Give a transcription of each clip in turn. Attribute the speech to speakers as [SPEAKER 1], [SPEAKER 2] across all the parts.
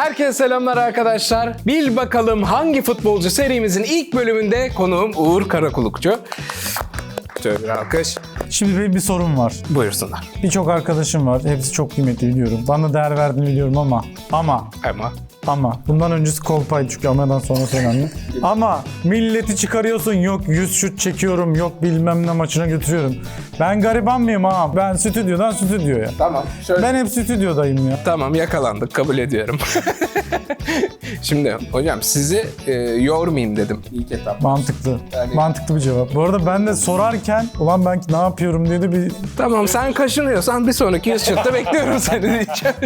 [SPEAKER 1] Herkese selamlar arkadaşlar. Bil bakalım hangi futbolcu serimizin ilk bölümünde konuğum Uğur Karakulukçu. Şöyle bir alkış.
[SPEAKER 2] Şimdi benim bir sorum var.
[SPEAKER 1] Buyursunlar.
[SPEAKER 2] Birçok arkadaşım var. Hepsi çok kıymetli biliyorum. Bana değer verdiğini biliyorum ama ama
[SPEAKER 1] Ama
[SPEAKER 2] ama bundan öncesi kolpaydı çünkü amadan sonra önemli. ama milleti çıkarıyorsun yok 100 şut çekiyorum yok bilmem ne maçına götürüyorum. Ben gariban mıyım ha? Ben stüdyodan stüdyoya.
[SPEAKER 1] tamam. Şöyle...
[SPEAKER 2] Ben hep stüdyodayım ya.
[SPEAKER 1] Tamam yakalandık kabul ediyorum. Şimdi hocam sizi e, yormayayım dedim ilk etap.
[SPEAKER 2] Mantıklı.
[SPEAKER 1] Yani-
[SPEAKER 2] Mantıklı bir cevap. Bu arada ben de sorarken ulan ben ne yapıyorum diye de bir
[SPEAKER 1] Tamam sen kaşınıyorsan bir sonraki yüz şutta bekliyorum seni diyeceğim.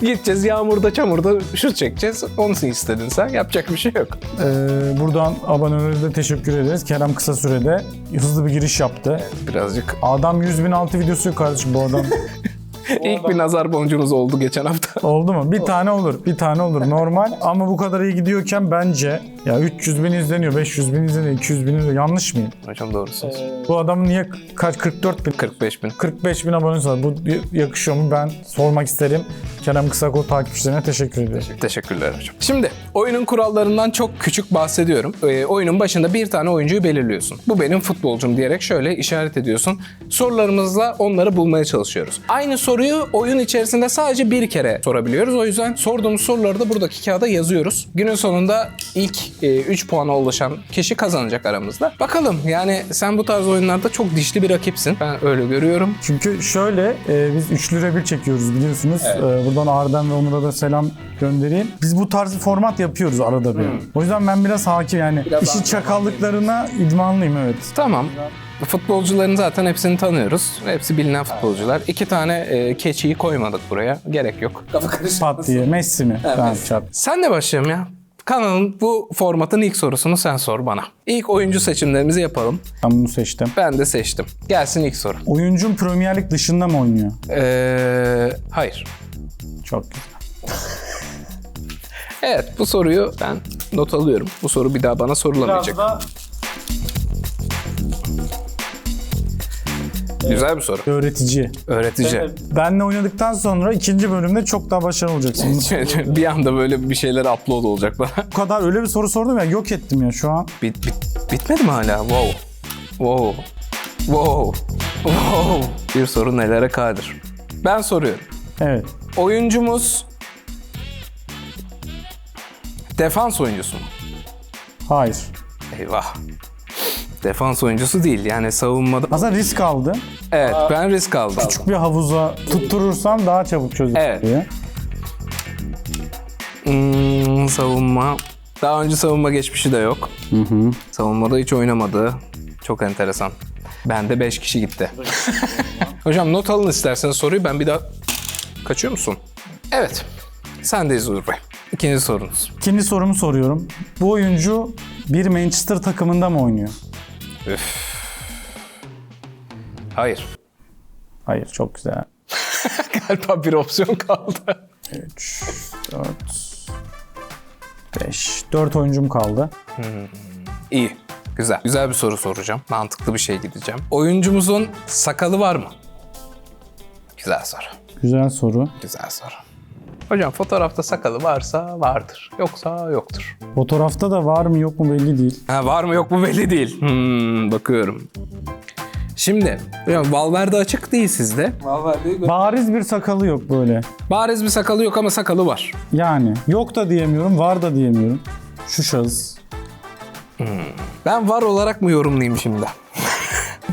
[SPEAKER 1] Gideceğiz yağmurda çamurda şut çekeceğiz. Onu istedin sen yapacak bir şey yok.
[SPEAKER 2] Ee, buradan abonelere de teşekkür ederiz. Kerem kısa sürede hızlı bir giriş yaptı.
[SPEAKER 1] Birazcık
[SPEAKER 2] Adam 100 bin altı videosu yok kardeşim bu adam.
[SPEAKER 1] ilk bir nazar boncuğunuz oldu geçen hafta.
[SPEAKER 2] Oldu mu? Bir tane olur. Bir tane olur. Normal ama bu kadar iyi gidiyorken bence ya 300 bin izleniyor, 500 bin izleniyor, 200 bin izleniyor. Yanlış mıyım?
[SPEAKER 1] Hocam doğrusunuz.
[SPEAKER 2] Bu adamın niye kaç 44 bin
[SPEAKER 1] 45 bin.
[SPEAKER 2] 45 bin abonesi var. Bu yakışıyor mu? Ben sormak isterim. Kerem Kısakol takipçilerine teşekkür ediyorum.
[SPEAKER 1] Teşekkürler hocam. Şimdi oyunun kurallarından çok küçük bahsediyorum. Ee, oyunun başında bir tane oyuncuyu belirliyorsun. Bu benim futbolcum diyerek şöyle işaret ediyorsun. Sorularımızla onları bulmaya çalışıyoruz. Aynı soruyu oyun içerisinde sadece bir kere sorabiliyoruz. O yüzden sorduğumuz soruları da buradaki kağıda yazıyoruz. Günün sonunda ilk 3 puana ulaşan kişi kazanacak aramızda. Bakalım yani sen bu tarz oyunlarda çok dişli bir rakipsin. Ben öyle görüyorum.
[SPEAKER 2] Çünkü şöyle e, biz 3 lira bir çekiyoruz biliyorsunuz. E, buradan Arden ve Onur'a da selam göndereyim. Biz bu tarz format yapıyoruz arada bir. O yüzden ben biraz hakim yani
[SPEAKER 1] Biraz
[SPEAKER 2] işi çakallıklarına idmanlıyım evet.
[SPEAKER 1] Tamam. Futbolcuların zaten hepsini tanıyoruz. Hepsi bilinen futbolcular. İki tane e, keçiyi koymadık buraya. Gerek yok.
[SPEAKER 2] Pat diye Messi mi? Tamam çat.
[SPEAKER 1] Sen de başlayalım ya. Kanalın bu formatın ilk sorusunu sen sor bana. İlk oyuncu seçimlerimizi yapalım.
[SPEAKER 2] Ben bunu seçtim.
[SPEAKER 1] Ben de seçtim. Gelsin ilk soru.
[SPEAKER 2] Oyuncun Premier Lig dışında mı oynuyor?
[SPEAKER 1] Ee, hayır.
[SPEAKER 2] Çok güzel.
[SPEAKER 1] Evet bu soruyu ben not alıyorum. Bu soru bir daha bana sorulamayacak. Güzel bir soru.
[SPEAKER 2] öğretici.
[SPEAKER 1] Öğretici.
[SPEAKER 2] Benle oynadıktan sonra ikinci bölümde çok daha başarılı olacaksın.
[SPEAKER 1] bir anda böyle bir şeyler upload olacak bana.
[SPEAKER 2] Bu kadar öyle bir soru sordum ya yok ettim ya şu an.
[SPEAKER 1] Bit, bit, bitmedi mi hala? Wow. Wow. Wow. Wow. Bir soru nelere kadir. Ben soruyorum.
[SPEAKER 2] Evet.
[SPEAKER 1] Oyuncumuz defans oyuncusu mu?
[SPEAKER 2] Hayır.
[SPEAKER 1] Eyvah. Defans oyuncusu değil yani savunmada.
[SPEAKER 2] Aslında risk aldı.
[SPEAKER 1] Evet ben risk aldım.
[SPEAKER 2] Küçük bir havuza tutturursam daha çabuk çözülür
[SPEAKER 1] Evet.
[SPEAKER 2] diye.
[SPEAKER 1] Hmm, savunma. Daha önce savunma geçmişi de yok. Savunmada hiç oynamadı. Çok enteresan. Bende 5 kişi gitti. Hocam not alın isterseniz soruyu ben bir daha... Kaçıyor musun? Evet. Sendeyiz Uğur Bey. İkinci sorunuz.
[SPEAKER 2] İkinci sorumu soruyorum. Bu oyuncu bir Manchester takımında mı oynuyor?
[SPEAKER 1] Hayır.
[SPEAKER 2] Hayır çok güzel.
[SPEAKER 1] Galiba bir opsiyon kaldı.
[SPEAKER 2] 3, 4, 5. 4 oyuncum kaldı.
[SPEAKER 1] İyi. Güzel. Güzel bir soru soracağım. Mantıklı bir şey gideceğim. Oyuncumuzun sakalı var mı? Güzel soru.
[SPEAKER 2] Güzel soru.
[SPEAKER 1] Güzel soru. Hocam fotoğrafta sakalı varsa vardır. Yoksa yoktur.
[SPEAKER 2] Fotoğrafta da var mı yok mu belli değil.
[SPEAKER 1] Ha, var mı yok mu belli değil. Hmm, bakıyorum. Şimdi hocam Valverde açık değil sizde.
[SPEAKER 2] Bariz bir sakalı yok böyle.
[SPEAKER 1] Bariz bir sakalı yok ama sakalı var.
[SPEAKER 2] Yani yok da diyemiyorum, var da diyemiyorum. Şu şahıs.
[SPEAKER 1] Ben var olarak mı yorumlayayım şimdi?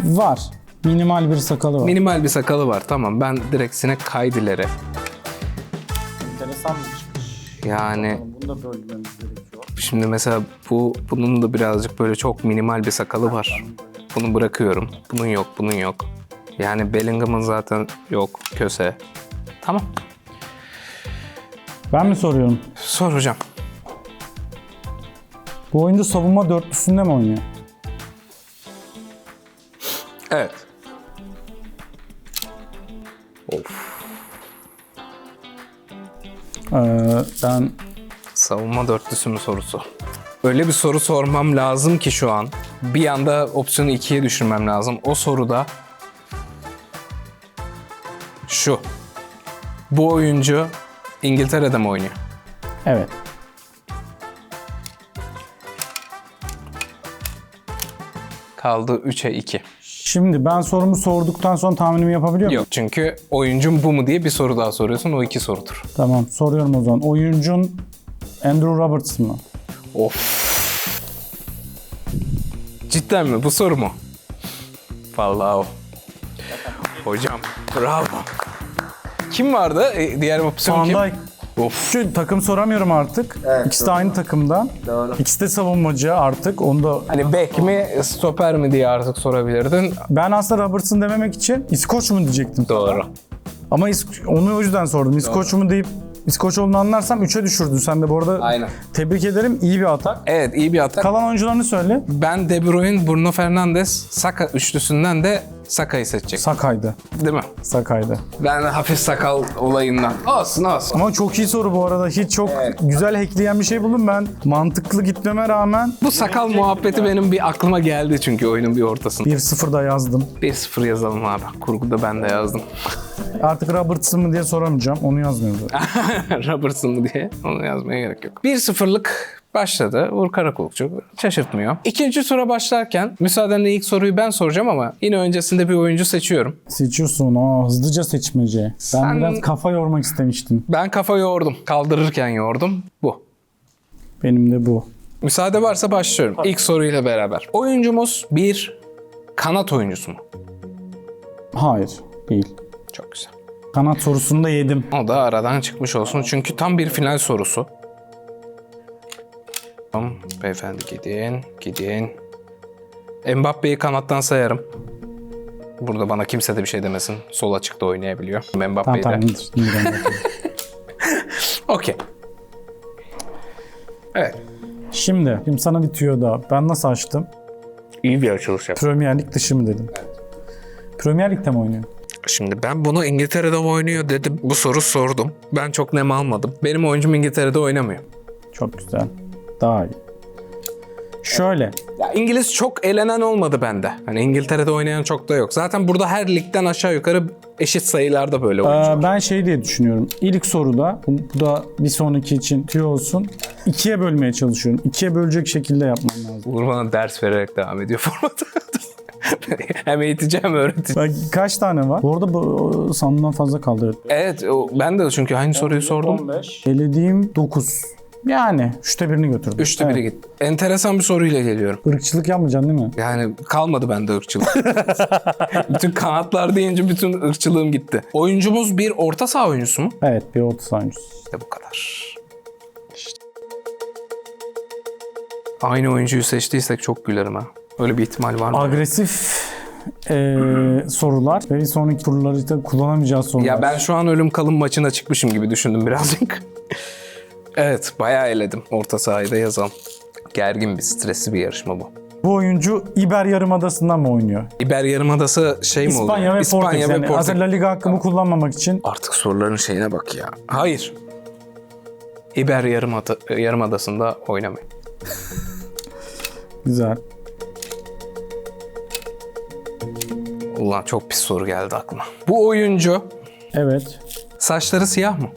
[SPEAKER 2] Var. Minimal bir sakalı var.
[SPEAKER 1] Minimal bir sakalı var. Tamam ben direkt sinek kaydilere. Yani
[SPEAKER 2] Bunu da bölmemiz gerekiyor.
[SPEAKER 1] şimdi mesela bu bunun da birazcık böyle çok minimal bir sakalı var. Bunu bırakıyorum. Bunun yok, bunun yok. Yani Bellingham'ın zaten yok, köse. Tamam.
[SPEAKER 2] Ben mi soruyorum?
[SPEAKER 1] Sor hocam.
[SPEAKER 2] Bu oyuncu savunma dörtlüsünde mi oynuyor? Ee, ben
[SPEAKER 1] Savunma dörtlüsü mü sorusu? Öyle bir soru sormam lazım ki şu an. Bir anda opsiyonu ikiye düşürmem lazım. O soruda şu. Bu oyuncu İngiltere'de mi oynuyor?
[SPEAKER 2] Evet.
[SPEAKER 1] Kaldı 3'e 2.
[SPEAKER 2] Şimdi ben sorumu sorduktan sonra tahminimi yapabiliyor muyum?
[SPEAKER 1] Yok çünkü oyuncum bu mu diye bir soru daha soruyorsun. O iki sorudur.
[SPEAKER 2] Tamam soruyorum o zaman. Oyuncun Andrew Roberts mı?
[SPEAKER 1] Of. Cidden mi? Bu soru mu? Vallahi o. Hocam bravo. Kim vardı? E, diğer opsiyon kim?
[SPEAKER 2] Van Dijk.
[SPEAKER 1] Of.
[SPEAKER 2] Çünkü takım soramıyorum artık. İkisi de aynı takımdan.
[SPEAKER 3] Doğru.
[SPEAKER 2] İkisi de savunmacı artık. Onu da
[SPEAKER 1] Hani bek mi, stoper mi diye artık sorabilirdin.
[SPEAKER 2] ben aslında Robertson dememek için İskoç mu diyecektim.
[SPEAKER 1] Doğru.
[SPEAKER 2] Ama İsk- onu o yüzden sordum. İskoç mu deyip İskoç olduğunu anlarsam 3'e düşürdün. Sen de bu arada
[SPEAKER 1] Aynen.
[SPEAKER 2] tebrik ederim. İyi bir atak.
[SPEAKER 1] Evet iyi bir atak.
[SPEAKER 2] Kalan oyuncularını söyle.
[SPEAKER 1] Ben De Bruyne, Bruno Fernandes, Saka üçlüsünden de Saka'yı seçecek.
[SPEAKER 2] Sakay'dı.
[SPEAKER 1] Değil mi?
[SPEAKER 2] Sakay'dı.
[SPEAKER 1] Ben hafif sakal olayından. Olsun olsun.
[SPEAKER 2] Ama çok iyi soru bu arada. Hiç çok güzel hackleyen bir şey buldum ben. Mantıklı gitmeme rağmen
[SPEAKER 1] Bu sakal muhabbeti benim bir aklıma geldi çünkü oyunun bir ortasında.
[SPEAKER 2] 1-0 da yazdım.
[SPEAKER 1] 1-0 yazalım abi. Kurguda ben de yazdım.
[SPEAKER 2] Artık Robertson mı diye soramayacağım. Onu yazmıyorum.
[SPEAKER 1] Robertson mu diye onu yazmaya gerek yok. 1-0'lık başladı. Uğur Karakulukçu şaşırtmıyor. İkinci tura başlarken müsaadenle ilk soruyu ben soracağım ama yine öncesinde bir oyuncu seçiyorum.
[SPEAKER 2] Seçiyorsun. Aa, hızlıca seçmece. Ben
[SPEAKER 1] Sen-
[SPEAKER 2] biraz kafa yormak istemiştim.
[SPEAKER 1] Ben kafa yoğurdum. Kaldırırken yoğurdum. Bu.
[SPEAKER 2] Benim de bu.
[SPEAKER 1] Müsaade varsa başlıyorum. İlk soruyla beraber. Oyuncumuz bir kanat oyuncusu mu?
[SPEAKER 2] Hayır. Değil.
[SPEAKER 1] Çok güzel.
[SPEAKER 2] Kanat sorusunu da yedim.
[SPEAKER 1] O da aradan çıkmış olsun çünkü tam bir final sorusu. Tamam beyefendi gidin, gidin. Mbappe'yi kanattan sayarım. Burada bana kimse de bir şey demesin. Sol açıkta oynayabiliyor.
[SPEAKER 2] Tamam
[SPEAKER 1] Mbappe'yi
[SPEAKER 2] tamam
[SPEAKER 1] de.
[SPEAKER 2] onu.
[SPEAKER 1] Okey. Evet.
[SPEAKER 2] Şimdi, şimdi sana bir tüyo daha. Ben nasıl açtım?
[SPEAKER 1] İyi bir açılış yap.
[SPEAKER 2] Premier Lig dışı mı dedim. Premier Lig'de mi oynuyor?
[SPEAKER 1] Şimdi ben bunu İngiltere'de mi oynuyor dedim. Bu soru sordum. Ben çok nem almadım. Benim oyuncum İngiltere'de oynamıyor.
[SPEAKER 2] Çok güzel. Daha iyi. Şöyle.
[SPEAKER 1] Ya İngiliz çok elenen olmadı bende. Hani İngiltere'de oynayan çok da yok. Zaten burada her ligden aşağı yukarı eşit sayılarda böyle oyuncu.
[SPEAKER 2] Ee,
[SPEAKER 1] var.
[SPEAKER 2] ben şey diye düşünüyorum. İlk soruda, bu da bir sonraki için tüyo olsun. ikiye bölmeye çalışıyorum. İkiye bölecek şekilde yapmam lazım.
[SPEAKER 1] Uğur bana ders vererek devam ediyor formatı. hem eğitici hem öğretici.
[SPEAKER 2] Bak kaç tane var? Bu arada bu sandığından fazla kaldı.
[SPEAKER 1] Evet o- ben de çünkü aynı soruyu sordum.
[SPEAKER 2] 15. Elediğim 9. Yani üçte birini götürdüm.
[SPEAKER 1] Üçte biri gitti. Enteresan bir soruyla geliyorum.
[SPEAKER 2] Irkçılık yapmayacaksın değil mi?
[SPEAKER 1] Yani kalmadı bende ırkçılık. bütün kanatlar deyince bütün ırkçılığım gitti. Oyuncumuz bir orta saha oyuncusu mu?
[SPEAKER 2] Evet bir orta saha oyuncusu.
[SPEAKER 1] İşte bu kadar. İşte. Aynı oyuncuyu seçtiysek çok gülerim ha. Öyle bir ihtimal var mı?
[SPEAKER 2] Agresif eee, sorular ve bir sonraki turları kullanamayacağız sorular.
[SPEAKER 1] Ya ben şu an ölüm kalım maçına çıkmışım gibi düşündüm birazcık. evet bayağı eledim. Orta sahayı da yazalım. Gergin bir stresli bir yarışma bu.
[SPEAKER 2] Bu oyuncu İber Yarımadası'ndan mı oynuyor?
[SPEAKER 1] İber Yarımadası şey mi oluyor?
[SPEAKER 2] İspanya ve Portekiz. Yani
[SPEAKER 1] Portekiz.
[SPEAKER 2] La Liga hakkımı kullanmamak için
[SPEAKER 1] Artık soruların şeyine bak ya. Hayır. İber Yarımada, Yarımadası'nda oynamayın.
[SPEAKER 2] güzel.
[SPEAKER 1] Ulan çok pis soru geldi aklıma. Bu oyuncu
[SPEAKER 2] Evet.
[SPEAKER 1] saçları siyah mı?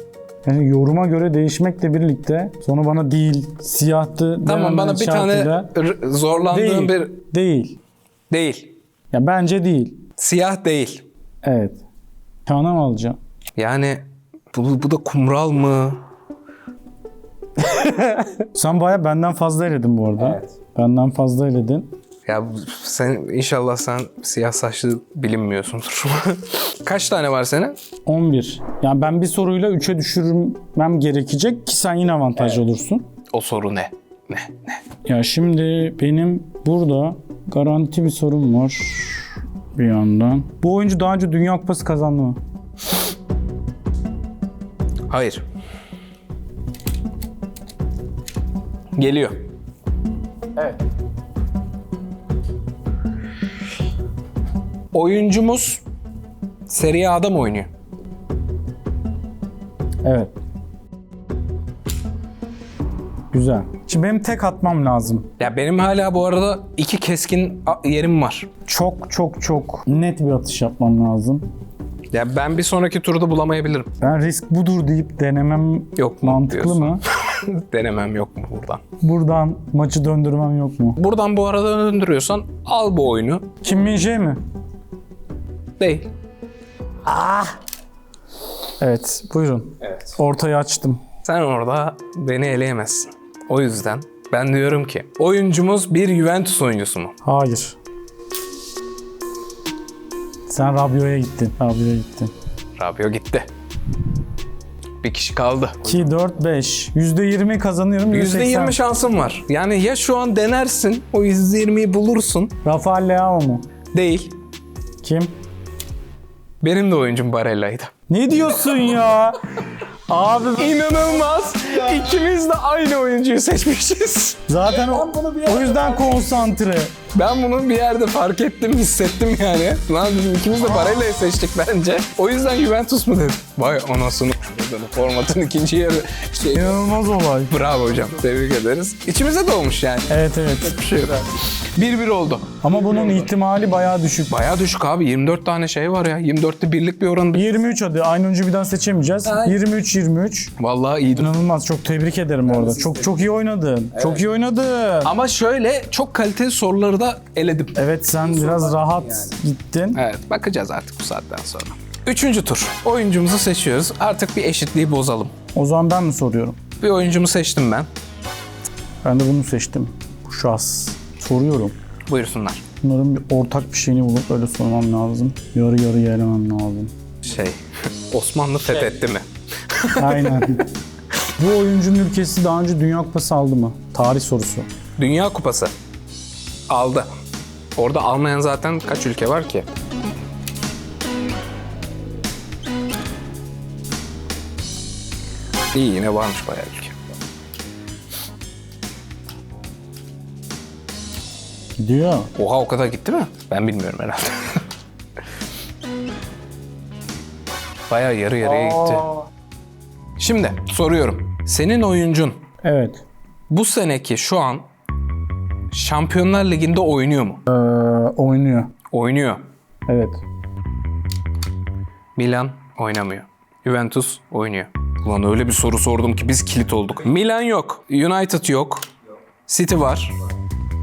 [SPEAKER 2] Yani yoruma göre değişmekle birlikte sonra bana değil, siyahtı
[SPEAKER 1] Tamam bana bir tane
[SPEAKER 2] şartıyla
[SPEAKER 1] zorlandığım
[SPEAKER 2] değil.
[SPEAKER 1] bir...
[SPEAKER 2] Değil.
[SPEAKER 1] Değil.
[SPEAKER 2] Ya bence değil.
[SPEAKER 1] Siyah değil.
[SPEAKER 2] Evet. Kana mı alacağım?
[SPEAKER 1] Yani bu, bu da kumral mı?
[SPEAKER 2] Sen baya benden fazla eledin bu arada.
[SPEAKER 1] Evet.
[SPEAKER 2] Benden fazla eledin.
[SPEAKER 1] Ya sen inşallah sen siyah saçlı bilinmiyorsundur. Kaç tane var senin?
[SPEAKER 2] 11. Yani ben bir soruyla 3'e düşürmem gerekecek ki sen yine avantajlı olursun.
[SPEAKER 1] O soru ne? Ne? Ne?
[SPEAKER 2] Ya şimdi benim burada garanti bir sorum var bir yandan. Bu oyuncu daha önce Dünya Kupası kazandı mı?
[SPEAKER 1] Hayır. Geliyor.
[SPEAKER 2] Evet.
[SPEAKER 1] Oyuncumuz Serie A'da mı oynuyor?
[SPEAKER 2] Evet. Güzel. Şimdi benim tek atmam lazım.
[SPEAKER 1] Ya benim hala bu arada iki keskin a- yerim var.
[SPEAKER 2] Çok çok çok net bir atış yapmam lazım.
[SPEAKER 1] Ya ben bir sonraki turda bulamayabilirim.
[SPEAKER 2] Ben risk budur deyip denemem
[SPEAKER 1] Yok mu
[SPEAKER 2] mantıklı
[SPEAKER 1] diyorsun?
[SPEAKER 2] mı?
[SPEAKER 1] denemem yok mu buradan?
[SPEAKER 2] Buradan maçı döndürmem yok mu?
[SPEAKER 1] Buradan bu arada döndürüyorsan al bu oyunu.
[SPEAKER 2] Kim Min Jae mi?
[SPEAKER 1] Değil.
[SPEAKER 2] Evet buyurun.
[SPEAKER 1] Evet.
[SPEAKER 2] Ortayı açtım.
[SPEAKER 1] Sen orada beni eleyemezsin. O yüzden ben diyorum ki oyuncumuz bir Juventus oyuncusu mu?
[SPEAKER 2] Hayır. Sen Rabiot'a gittin. Rabiot'a gittin.
[SPEAKER 1] Rabio gitti. Bir kişi kaldı.
[SPEAKER 2] 2, 4, 5. %20 kazanıyorum. %80.
[SPEAKER 1] %20 şansın var. Yani ya şu an denersin, o %20'yi bulursun.
[SPEAKER 2] Rafael Leao mu?
[SPEAKER 1] Değil.
[SPEAKER 2] Kim?
[SPEAKER 1] Benim de oyuncum Barella'ydı.
[SPEAKER 2] Ne diyorsun ya? Abi
[SPEAKER 1] İnanılmaz. İkimiz de aynı oyuncuyu seçmişiz.
[SPEAKER 2] zaten o, o yüzden konsantre.
[SPEAKER 1] Ben bunu bir yerde fark ettim, hissettim yani. Lan bizim ikimiz de Barella'yı seçtik bence. O yüzden Juventus mu dedim. Vay anasını dedim. Formatın ikinci yarı. Şey,
[SPEAKER 2] İnanılmaz olay.
[SPEAKER 1] bravo hocam. Tebrik ederiz. İçimize doğmuş yani.
[SPEAKER 2] Evet evet.
[SPEAKER 1] Bir şey yok. 1-1 oldu.
[SPEAKER 2] Ama bunun ihtimali bayağı düşük.
[SPEAKER 1] Bayağı düşük abi. 24 tane şey var ya. 24'te birlik bir oran.
[SPEAKER 2] 23 hadi. Aynı oyuncu bir daha seçemeyeceğiz.
[SPEAKER 1] Ay.
[SPEAKER 2] 23 23.
[SPEAKER 1] Vallahi iyiydi.
[SPEAKER 2] İnanılmaz. Çok tebrik ederim orada. Çok çok iyi oynadın. Çok iyi oynadın.
[SPEAKER 1] Ama şöyle çok kaliteli soruları da eledim.
[SPEAKER 2] Evet sen biraz rahat gittin.
[SPEAKER 1] Evet bakacağız artık bu saatten sonra. Üçüncü tur. Oyuncumuzu seçiyoruz. Artık bir eşitliği bozalım.
[SPEAKER 2] O zaman ben mi soruyorum?
[SPEAKER 1] Bir oyuncumu seçtim ben.
[SPEAKER 2] Ben de bunu seçtim. Bu şahs. Soruyorum.
[SPEAKER 1] Buyursunlar.
[SPEAKER 2] Bunların bir ortak bir şeyini bulup öyle sormam lazım. Yarı yarı elemem lazım.
[SPEAKER 1] Şey, Osmanlı fethetti mi?
[SPEAKER 2] Aynen. Bu oyuncunun ülkesi daha önce Dünya Kupası aldı mı? Tarih sorusu.
[SPEAKER 1] Dünya Kupası. Aldı. Orada almayan zaten kaç ülke var ki? İyi yine varmış bayağı ülke.
[SPEAKER 2] Gidiyor.
[SPEAKER 1] Oha o kadar gitti mi? Ben bilmiyorum herhalde. bayağı yarı yarıya gitti. Şimdi soruyorum. Senin oyuncun
[SPEAKER 2] Evet.
[SPEAKER 1] bu seneki şu an Şampiyonlar Ligi'nde oynuyor mu?
[SPEAKER 2] Ee, oynuyor.
[SPEAKER 1] Oynuyor.
[SPEAKER 2] Evet.
[SPEAKER 1] Milan oynamıyor. Juventus oynuyor. Ulan öyle bir soru sordum ki biz kilit olduk. Milan yok. United yok. City var.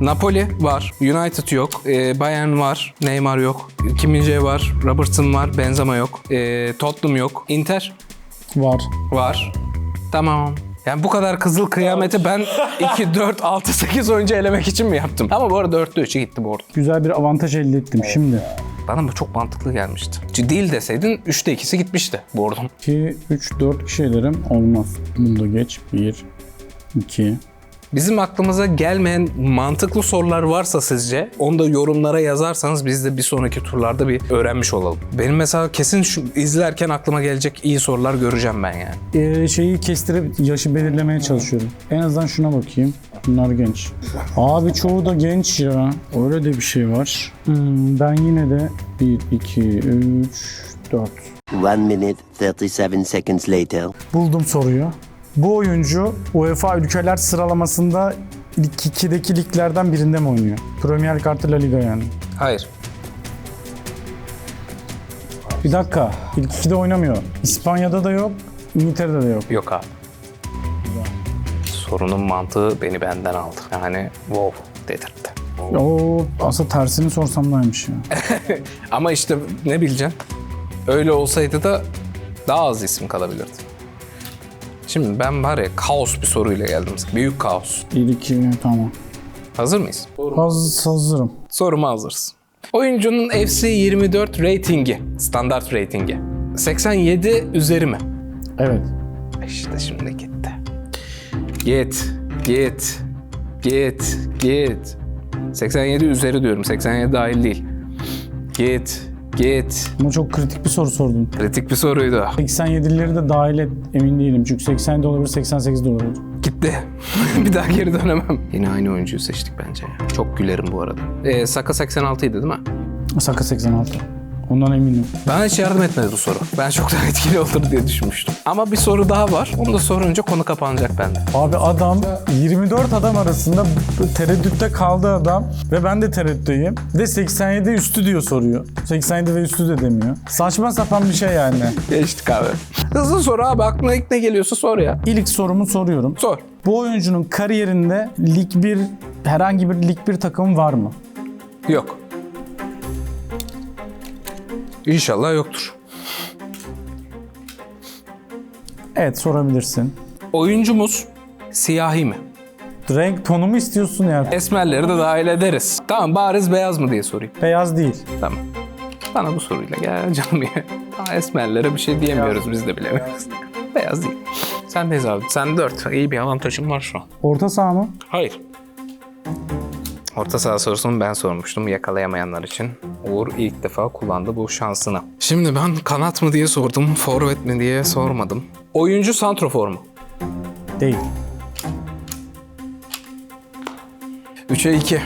[SPEAKER 1] Napoli var. United yok. Ee, Bayern var. Neymar yok. Kim var. Robertson var. Benzema yok. Ee, Tottenham yok. Inter
[SPEAKER 2] Var.
[SPEAKER 1] var. Tamam. Yani bu kadar kızıl kıyameti ben 2, 4, 6, 8 oyuncu elemek için mi yaptım? Ama bu arada 4'te 3'e gitti bu arada.
[SPEAKER 2] Güzel bir avantaj elde ettim. Şimdi
[SPEAKER 1] Bana bu çok mantıklı gelmişti. Değil deseydin 3'te 2'si gitmişti bu oradan.
[SPEAKER 2] 2, 3, 4 kişi ederim. Olmaz. Bunu da geç. 1, 2.
[SPEAKER 1] Bizim aklımıza gelmeyen mantıklı sorular varsa sizce onu da yorumlara yazarsanız biz de bir sonraki turlarda bir öğrenmiş olalım. Benim mesela kesin şu, izlerken aklıma gelecek iyi sorular göreceğim ben yani.
[SPEAKER 2] Ee, şeyi kestirip yaşı belirlemeye çalışıyorum. En azından şuna bakayım. Bunlar genç. Abi çoğu da genç ya. Öyle de bir şey var. Hmm, ben yine de 1, 2, 3, 4.
[SPEAKER 3] One minute, 37 seconds later.
[SPEAKER 2] Buldum soruyu. Bu oyuncu UEFA ülkeler sıralamasında ilk 2'deki liglerden birinde mi oynuyor? Premier Lig artı La Liga yani.
[SPEAKER 1] Hayır.
[SPEAKER 2] Bir dakika. İlk 2'de oynamıyor. İspanya'da da yok. İngiltere'de de yok.
[SPEAKER 1] Yok abi. Sorunun mantığı beni benden aldı. Yani wow dedirtti.
[SPEAKER 2] Oo, aslında tersini sorsam daymış ya.
[SPEAKER 1] Ama işte ne bileceksin? Öyle olsaydı da daha az isim kalabilirdi. Şimdi ben var ya kaos bir soruyla geldim. Büyük kaos.
[SPEAKER 2] 1, 2, tamam.
[SPEAKER 1] Hazır mıyız?
[SPEAKER 2] Haz, hazırım.
[SPEAKER 1] Soruma hazırız. Oyuncunun FC 24 ratingi, standart ratingi. 87 üzeri mi?
[SPEAKER 2] Evet.
[SPEAKER 1] İşte şimdi gitti. Git, git, git, git. 87 üzeri diyorum, 87 dahil değil. Git, git.
[SPEAKER 2] Ama çok kritik bir soru sordun.
[SPEAKER 1] Kritik bir soruydu.
[SPEAKER 2] 87'leri de dahil et emin değilim. Çünkü 80 de olabilir, 88 de olabilir.
[SPEAKER 1] Gitti. bir daha geri dönemem. Yine aynı oyuncuyu seçtik bence ya. Çok gülerim bu arada. Ee, Saka 86 idi değil mi?
[SPEAKER 2] Saka 86. Ondan eminim.
[SPEAKER 1] Bana hiç yardım etmedi bu soru. Ben çok daha etkili olur diye düşünmüştüm. Ama bir soru daha var. Onu da sorunca konu kapanacak bende.
[SPEAKER 2] Abi adam 24 adam arasında tereddütte kaldı adam ve ben de tereddütteyim. Ve 87 üstü diyor soruyor. 87 ve üstü de demiyor. Saçma sapan bir şey yani.
[SPEAKER 1] Geçtik abi. Hızlı soru abi. Aklına ilk ne geliyorsa sor ya.
[SPEAKER 2] İlk sorumu soruyorum.
[SPEAKER 1] Sor.
[SPEAKER 2] Bu oyuncunun kariyerinde Lig 1 herhangi bir Lig 1 takım var mı?
[SPEAKER 1] Yok. İnşallah yoktur.
[SPEAKER 2] Evet sorabilirsin.
[SPEAKER 1] Oyuncumuz siyahi mi?
[SPEAKER 2] Renk tonu mu istiyorsun ya?
[SPEAKER 1] Esmerleri de dahil ederiz. Tamam bariz beyaz mı diye sorayım.
[SPEAKER 2] Beyaz değil.
[SPEAKER 1] Tamam. Bana bu soruyla gel canım ya. Daha esmerlere bir şey diyemiyoruz biz de bilemiyoruz. Beyaz değil. Sendeyiz abi. Sen dört. İyi bir avantajım var şu an.
[SPEAKER 2] Orta saha mı?
[SPEAKER 1] Hayır. Orta saha sorusunu ben sormuştum yakalayamayanlar için. Uğur ilk defa kullandı bu şansını. Şimdi ben kanat mı diye sordum, forvet mi diye sormadım. Oyuncu santrofor mu?
[SPEAKER 2] Değil.
[SPEAKER 1] 3'e 2.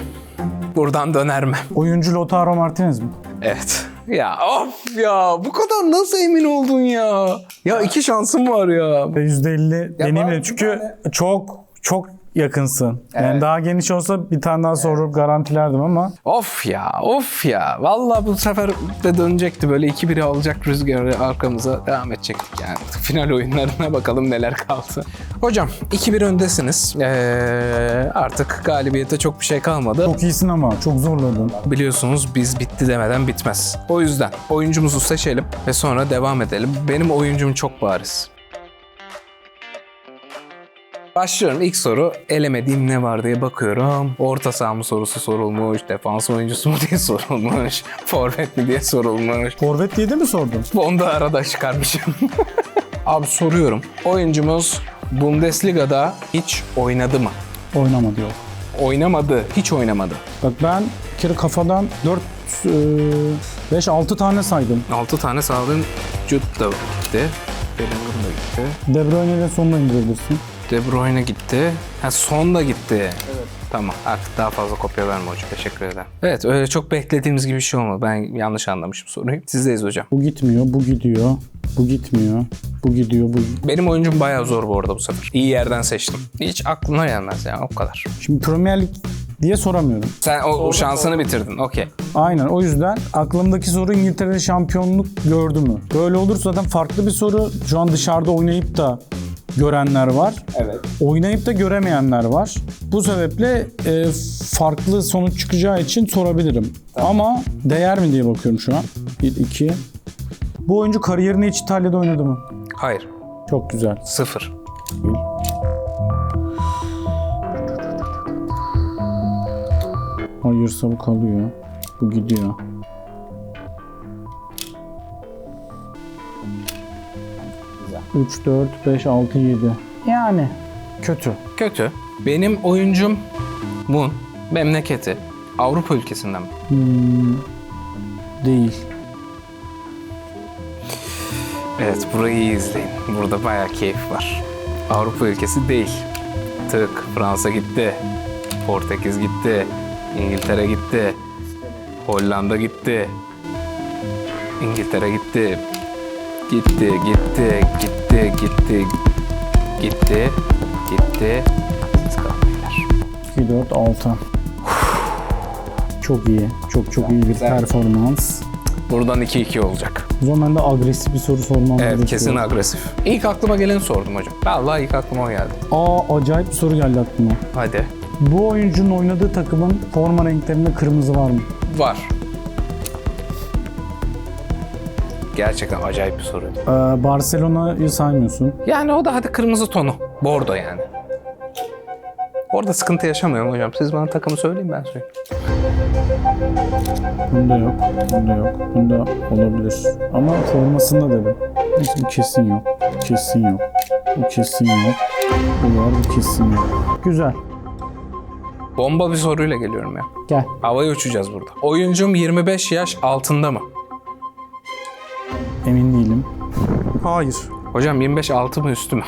[SPEAKER 1] Buradan döner mi?
[SPEAKER 2] Oyuncu Lautaro Martinez mi?
[SPEAKER 1] Evet. Ya of ya bu kadar nasıl emin oldun ya? Ya iki şansım var ya.
[SPEAKER 2] %50 benim
[SPEAKER 1] var
[SPEAKER 2] de
[SPEAKER 1] bir
[SPEAKER 2] çünkü çok çok yakınsın. Yani
[SPEAKER 1] Evet.
[SPEAKER 2] daha geniş olsa bir tane daha sorup garantilerdim ama
[SPEAKER 1] Of ya of ya. Vallahi bu sefer de dönecekti böyle 2-1'i alacak rüzgarı arkamıza devam edecektik yani. Final oyunlarına bakalım neler kaldı. Hocam 2-1 öndesiniz. Ee, artık galibiyete çok bir şey kalmadı.
[SPEAKER 2] çok iyisin ama çok zorladın.
[SPEAKER 1] Biliyorsunuz biz bitti demeden bitmez. O yüzden oyuncumuzu seçelim ve sonra devam edelim. Benim oyuncum çok bariz. Başlıyorum. İlk soru elemediğim ne var diye bakıyorum. Orta saha mı sorusu sorulmuş, defans oyuncusu mu diye sorulmuş, forvet mi diye sorulmuş.
[SPEAKER 2] Forvet diye de mi sordun?
[SPEAKER 1] Onu da arada çıkarmışım. Abi soruyorum. Oyuncumuz Bundesliga'da hiç oynadı mı?
[SPEAKER 2] Oynamadı yok.
[SPEAKER 1] Oynamadı, hiç oynamadı.
[SPEAKER 2] Bak ben bir kere kafadan 4 5 6 tane saydım.
[SPEAKER 1] 6 tane sağlığın Jude da gitti. Bellingham da gitti.
[SPEAKER 2] De Bruyne ile sonuna indirebilirsin.
[SPEAKER 1] De Bruyne gitti. Ha son da gitti. Evet. Tamam artık daha fazla kopya verme hocam. Teşekkür ederim. Evet öyle çok beklediğimiz gibi bir şey olmadı. Ben yanlış anlamışım soruyu. Sizdeyiz hocam.
[SPEAKER 2] Bu gitmiyor, bu gidiyor. Bu gitmiyor. Bu gidiyor, bu
[SPEAKER 1] Benim oyuncum bayağı zor bu arada bu sefer. İyi yerden seçtim. Hiç aklına gelmez ya o kadar.
[SPEAKER 2] Şimdi Premier Lig diye soramıyorum.
[SPEAKER 1] Sen o, o şansını bitirdin. Okey.
[SPEAKER 2] Aynen o yüzden aklımdaki soru İngiltere'de şampiyonluk gördü mü? Böyle olursa zaten farklı bir soru. Şu an dışarıda oynayıp da görenler var.
[SPEAKER 1] Evet.
[SPEAKER 2] Oynayıp da göremeyenler var. Bu sebeple e, farklı sonuç çıkacağı için sorabilirim. Ama değer mi diye bakıyorum şu an. 1 2 Bu oyuncu kariyerini hiç İtalya'da oynadı mı?
[SPEAKER 1] Hayır.
[SPEAKER 2] Çok güzel.
[SPEAKER 1] Sıfır.
[SPEAKER 2] Hayırsa bu kalıyor. Bu gidiyor. Üç, dört, beş, altı, yedi. Yani kötü.
[SPEAKER 1] Kötü. Benim oyuncum Mun memleketi Avrupa ülkesinden mi?
[SPEAKER 2] Değil.
[SPEAKER 1] Evet burayı iyi izleyin. Burada bayağı keyif var. Avrupa ülkesi değil. Tık Fransa gitti. Portekiz gitti. İngiltere gitti. Hollanda gitti. İngiltere gitti. Gitti, gitti, gitti, gitti. Gitti, gitti. Siz kalmayınlar.
[SPEAKER 2] 2, 4, 6. Çok iyi. Çok çok iyi bir performans.
[SPEAKER 1] Buradan 2-2 olacak.
[SPEAKER 2] O zaman ben de agresif bir soru sormam
[SPEAKER 1] Evet kesin agresif. İlk aklıma geleni sordum hocam. Vallahi ilk aklıma o geldi.
[SPEAKER 2] Aa acayip bir soru geldi aklıma.
[SPEAKER 1] Hadi.
[SPEAKER 2] Bu oyuncunun oynadığı takımın forma renklerinde kırmızı var mı?
[SPEAKER 1] Var. Gerçekten acayip bir soru.
[SPEAKER 2] Ee, Barcelona'yı saymıyorsun.
[SPEAKER 1] Yani o da hadi kırmızı tonu. Bordo yani. Orada sıkıntı yaşamıyorum hocam. Siz bana takımı söyleyin ben söyleyeyim.
[SPEAKER 2] Bunda yok, bunda yok, bunda olabilir. Ama formasında dedim. Bu kesin yok, kesin yok, bu kesin yok, bu var, bu kesin yok. Güzel,
[SPEAKER 1] Bomba bir soruyla geliyorum ya.
[SPEAKER 2] gel.
[SPEAKER 1] Havaya uçacağız burada. Oyuncum 25 yaş altında mı?
[SPEAKER 2] Emin değilim. Hayır.
[SPEAKER 1] Hocam 25 altı mı üstü mü?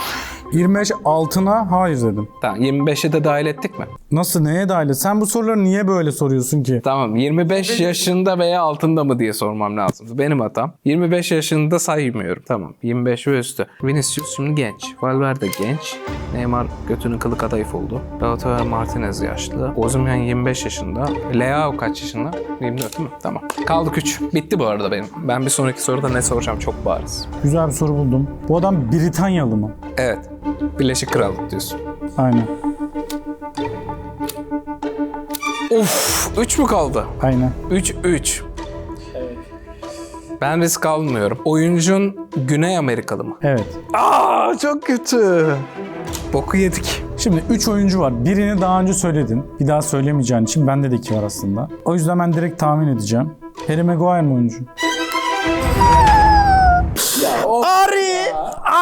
[SPEAKER 2] 25 altına hayır dedim.
[SPEAKER 1] Tamam 25'i de dahil ettik mi?
[SPEAKER 2] Nasıl neye dahil? Sen bu soruları niye böyle soruyorsun ki?
[SPEAKER 1] Tamam 25 yaşında veya altında mı diye sormam lazım. Benim hatam. 25 yaşında saymıyorum. Tamam 25 ve üstü. Vinicius şimdi genç. Valverde genç. Neymar götünün kılı kadayıf oldu. Lautaro Martinez yaşlı. Osimhen 25 yaşında. Leao kaç yaşında? 24 değil mi? Tamam. Kaldık 3. Bitti bu arada benim. Ben bir sonraki soruda ne soracağım çok bariz.
[SPEAKER 2] Güzel bir soru buldum. Bu adam Britanyalı mı?
[SPEAKER 1] Evet. Birleşik Krallık diyorsun.
[SPEAKER 2] Aynen.
[SPEAKER 1] Of 3 mü kaldı?
[SPEAKER 2] Aynen.
[SPEAKER 1] 3 3. Ben risk almıyorum. Oyuncun Güney Amerikalı mı?
[SPEAKER 2] Evet.
[SPEAKER 1] Aa çok kötü. Boku yedik.
[SPEAKER 2] Şimdi 3 oyuncu var. Birini daha önce söyledin. Bir daha söylemeyeceğin için bende de 2 var aslında. O yüzden ben direkt tahmin edeceğim. Harry Maguire mı oyuncu? Ari!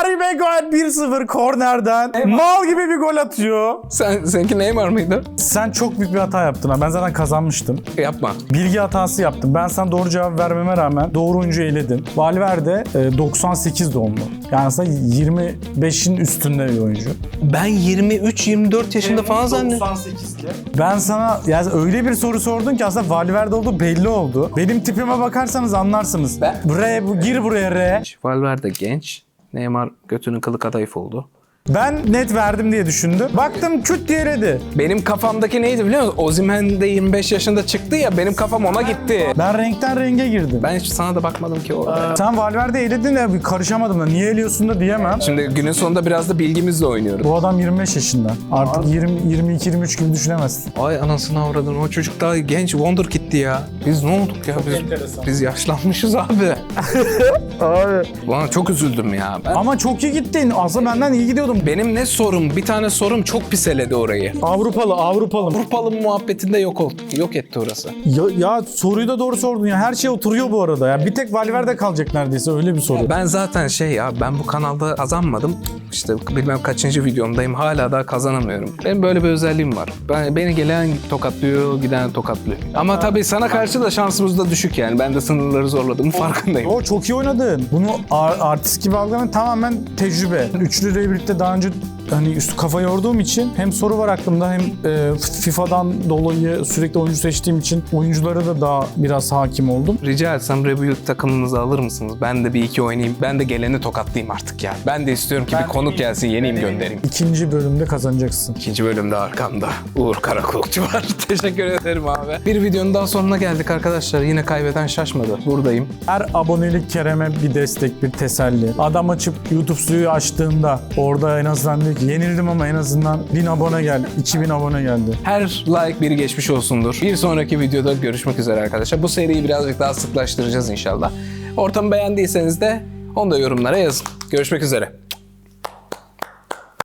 [SPEAKER 2] Ari Maguire 1-0 kornerden. Mal gibi bir gol atıyor.
[SPEAKER 1] Sen seninki Neymar mıydı?
[SPEAKER 2] Sen çok büyük bir hata yaptın ha. Ben zaten kazanmıştım.
[SPEAKER 1] Yapma.
[SPEAKER 2] Bilgi hatası yaptım. Ben sana doğru cevap vermeme rağmen doğru oyuncu eledin. Valverde e, 98 doğumlu. Yani aslında 25'in üstünde bir oyuncu.
[SPEAKER 1] Ben 23-24 yaşında falan zannediyorum.
[SPEAKER 2] 98'li. Ben sana yani öyle bir soru sordun ki aslında Valverde olduğu belli oldu. Benim tipime bakarsanız anlarsınız.
[SPEAKER 1] Ben-
[SPEAKER 2] R, bu- gir buraya R.
[SPEAKER 1] Valverde genç. Neymar götünün kılı kadayıf oldu.
[SPEAKER 2] Ben net verdim diye düşündüm. Baktım küt diye eledi.
[SPEAKER 1] Benim kafamdaki neydi biliyor musun? Osimhen de 25 yaşında çıktı ya benim kafam ona gitti.
[SPEAKER 2] Ben renkten renge girdim.
[SPEAKER 1] Ben hiç sana da bakmadım ki orada.
[SPEAKER 2] Sen Valverde eledin de bir karışamadım da niye eliyorsun da diyemem.
[SPEAKER 1] Şimdi günün sonunda biraz da bilgimizle oynuyoruz.
[SPEAKER 2] Bu adam 25 yaşında. Artık 20 22 23 gibi düşünemezsin.
[SPEAKER 1] Ay anasını avradın o çocuk daha genç Wonder gitti ya. Biz ne olduk ya biz, biz yaşlanmışız abi.
[SPEAKER 2] Abi.
[SPEAKER 1] Ulan çok üzüldüm ya. Ben,
[SPEAKER 2] Ama çok iyi gittin. Aslında benden iyi gidiyordum.
[SPEAKER 1] benim ne sorum bir tane sorum çok piseledi orayı.
[SPEAKER 2] Avrupalı, Avrupalı.
[SPEAKER 1] Avrupalı muhabbetinde yok oldu. Yok etti orası.
[SPEAKER 2] Ya, ya soruyu da doğru sordun ya. Her şey oturuyor bu arada. Ya bir tek Valverde kalacak neredeyse öyle bir soru.
[SPEAKER 1] Ben zaten şey ya ben bu kanalda kazanmadım. İşte bilmem kaçıncı videomdayım hala daha kazanamıyorum. Benim böyle bir özelliğim var. Ben, beni gelen tokatlıyor, giden tokatlıyor. Ama tabii sana karşı da şansımız da düşük yani. Ben de sınırları zorladım farkındayım.
[SPEAKER 2] O çok iyi oynadın. Bunu ar- artist gibi algılaman tamamen tecrübe. Üçlüyle birlikte daha önce hani üstü kafa yorduğum için hem soru var aklımda hem e, FIFA'dan dolayı sürekli oyuncu seçtiğim için oyunculara da daha biraz hakim oldum.
[SPEAKER 1] Rica etsem Rebuild takımınızı alır mısınız? Ben de bir iki oynayayım. Ben de geleni tokatlayayım artık ya. Ben de istiyorum ki bir konuk gelsin yeniyim göndereyim.
[SPEAKER 2] İkinci bölümde kazanacaksın.
[SPEAKER 1] İkinci bölümde arkamda Uğur Karakulukçu var. Teşekkür ederim abi. Bir videonun daha sonuna geldik arkadaşlar. Yine kaybeden şaşmadı. Buradayım.
[SPEAKER 2] Her abonelik Kerem'e bir destek, bir teselli. Adam açıp YouTube suyu açtığında orada en azından diyor ki yenildim ama en azından 1000 abone geldi, 2000 abone geldi.
[SPEAKER 1] Her like biri geçmiş olsundur. Bir sonraki videoda görüşmek üzere arkadaşlar. Bu seriyi birazcık daha sıklaştıracağız inşallah. Ortamı beğendiyseniz de onu da yorumlara yazın. Görüşmek üzere.